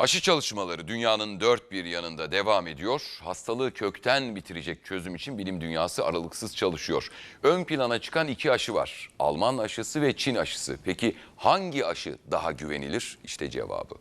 Aşı çalışmaları dünyanın dört bir yanında devam ediyor. Hastalığı kökten bitirecek çözüm için bilim dünyası aralıksız çalışıyor. Ön plana çıkan iki aşı var. Alman aşısı ve Çin aşısı. Peki hangi aşı daha güvenilir? İşte cevabı.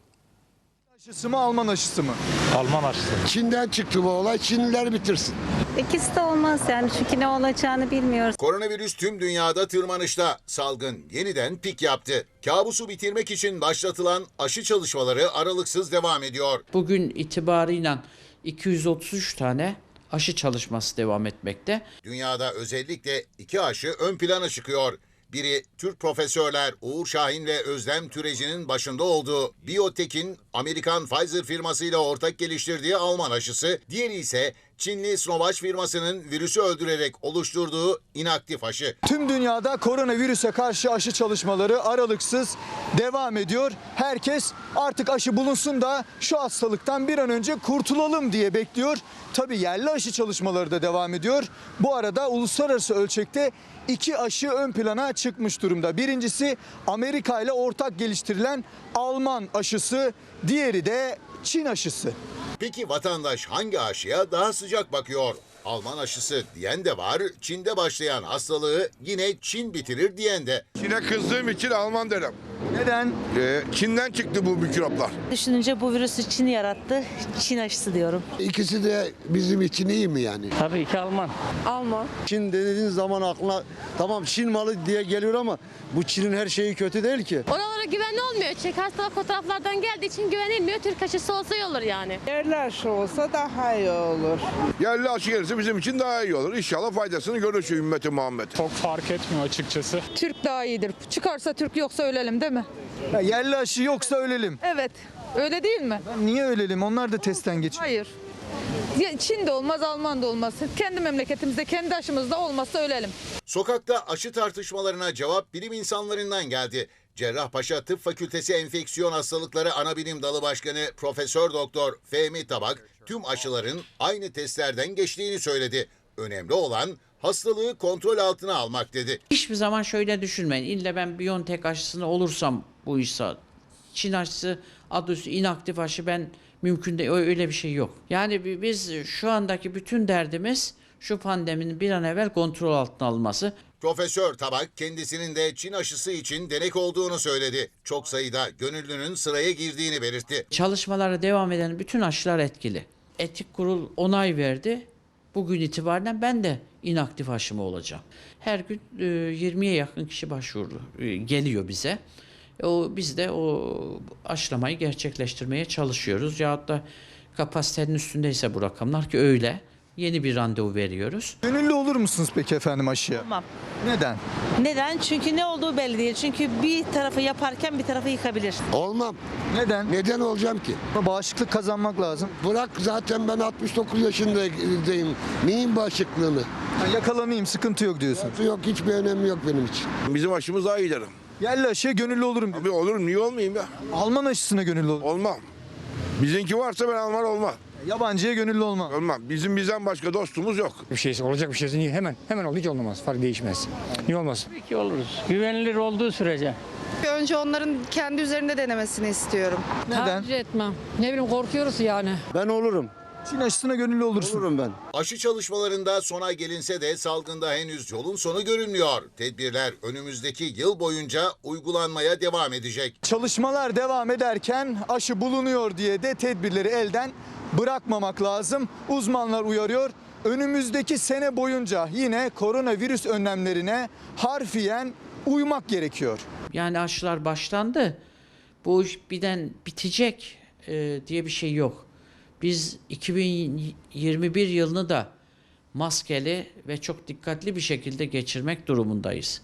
Aşısı mı Alman aşısı mı? Alman aşısı. Çin'den çıktı bu olay. Çinliler bitirsin. İkisi de olmaz yani çünkü ne olacağını bilmiyoruz. Koronavirüs tüm dünyada tırmanışta. Salgın yeniden pik yaptı. Kabusu bitirmek için başlatılan aşı çalışmaları aralıksız devam ediyor. Bugün itibarıyla 233 tane aşı çalışması devam etmekte. Dünyada özellikle iki aşı ön plana çıkıyor. Biri Türk profesörler Uğur Şahin ve Özlem Türeci'nin başında olduğu Biotek'in Amerikan Pfizer firmasıyla ortak geliştirdiği Alman aşısı. Diğeri ise Çinli Sinovac firmasının virüsü öldürerek oluşturduğu inaktif aşı. Tüm dünyada koronavirüse karşı aşı çalışmaları aralıksız devam ediyor. Herkes artık aşı bulunsun da şu hastalıktan bir an önce kurtulalım diye bekliyor. Tabii yerli aşı çalışmaları da devam ediyor. Bu arada uluslararası ölçekte iki aşı ön plana çıkmış durumda. Birincisi Amerika ile ortak geliştirilen Alman aşısı, diğeri de Çin aşısı. Peki vatandaş hangi aşıya daha sıcak bakıyor? Alman aşısı diyen de var, Çin'de başlayan hastalığı yine Çin bitirir diyen de. Çin'e kızdığım için Alman derim. Neden? Ee, Çin'den çıktı bu mikroplar. Düşününce bu virüsü Çin yarattı. Çin aşısı diyorum. İkisi de bizim için iyi mi yani? Tabii ki Alman. Çin dediğiniz zaman aklına tamam Çin malı diye geliyor ama bu Çin'in her şeyi kötü değil ki. Oralara güvenli olmuyor. Çünkü hastalık fotoğraflardan geldiği için güvenilmiyor. Türk aşısı olsa iyi olur yani. Yerli aşı olsa daha iyi olur. Yerli aşı gelirse bizim için daha iyi olur. İnşallah faydasını görür şu ümmeti Muhammed. Çok fark etmiyor açıkçası. Türk daha iyidir. Çıkarsa Türk yoksa ölelim değil mi? Ya yerli aşı yoksa ölelim. Evet. Öyle değil mi? Niye ölelim? Onlar da testten geçiyor. Hayır. Ya Çin de olmaz, Alman da olmaz. Kendi memleketimizde, kendi aşımızda olmazsa ölelim. Sokakta aşı tartışmalarına cevap bilim insanlarından geldi. Cerrahpaşa Tıp Fakültesi Enfeksiyon Hastalıkları Anabilim Dalı Başkanı Profesör Doktor Fehmi Tabak tüm aşıların aynı testlerden geçtiğini söyledi. Önemli olan hastalığı kontrol altına almak dedi. Hiçbir zaman şöyle düşünmeyin. İlle ben Biontech aşısını olursam bu iş Çin aşısı adı üstü inaktif aşı ben mümkün değil. Öyle bir şey yok. Yani bi- biz şu andaki bütün derdimiz şu pandeminin bir an evvel kontrol altına alınması. Profesör Tabak kendisinin de Çin aşısı için denek olduğunu söyledi. Çok sayıda gönüllünün sıraya girdiğini belirtti. Çalışmalara devam eden bütün aşılar etkili. Etik kurul onay verdi. Bugün itibaren ben de inaktif aşımı olacağım. Her gün e, 20'ye yakın kişi başvurdu, e, geliyor bize. E, O, biz de o aşılamayı gerçekleştirmeye çalışıyoruz. Ya da kapasitenin üstündeyse bu rakamlar ki öyle. Yeni bir randevu veriyoruz. Gönüllü olur musunuz peki efendim aşıya? Tamam. Neden? Neden? Çünkü ne olduğu belli değil. Çünkü bir tarafı yaparken bir tarafı yıkabilir. Olmam. Neden? Neden olacağım ki? Bağışıklık kazanmak lazım. Bırak zaten ben 69 yaşındayım. Neyin bağışıklığını? Ha, yakalanayım sıkıntı yok diyorsun. Yok hiçbir önemi yok benim için. Bizim aşımız daha iyi derim. Yerli aşıya gönüllü olurum. Abi olurum niye olmayayım ya? Alman aşısına gönüllü olur. Olmam. Bizimki varsa ben Alman olmam. Yabancıya gönüllü olma. Olmam. Bizim bizden başka dostumuz yok. Bir şeysi olacak bir şeysi niye hemen hemen olur hiç olmaz. Fark değişmez. Niye olmaz? Tabii ki oluruz. Güvenilir olduğu sürece. Önce onların kendi üzerinde denemesini istiyorum. Neden? etmem. Ne bileyim korkuyoruz yani. Ben olurum. Çin aşısına gönüllü olursun. Olurum ben. Aşı çalışmalarında sona gelinse de salgında henüz yolun sonu görünmüyor. Tedbirler önümüzdeki yıl boyunca uygulanmaya devam edecek. Çalışmalar devam ederken aşı bulunuyor diye de tedbirleri elden bırakmamak lazım. Uzmanlar uyarıyor. Önümüzdeki sene boyunca yine koronavirüs önlemlerine harfiyen uymak gerekiyor. Yani aşılar başlandı. Bu iş birden bitecek e, diye bir şey yok. Biz 2021 yılını da maskeli ve çok dikkatli bir şekilde geçirmek durumundayız.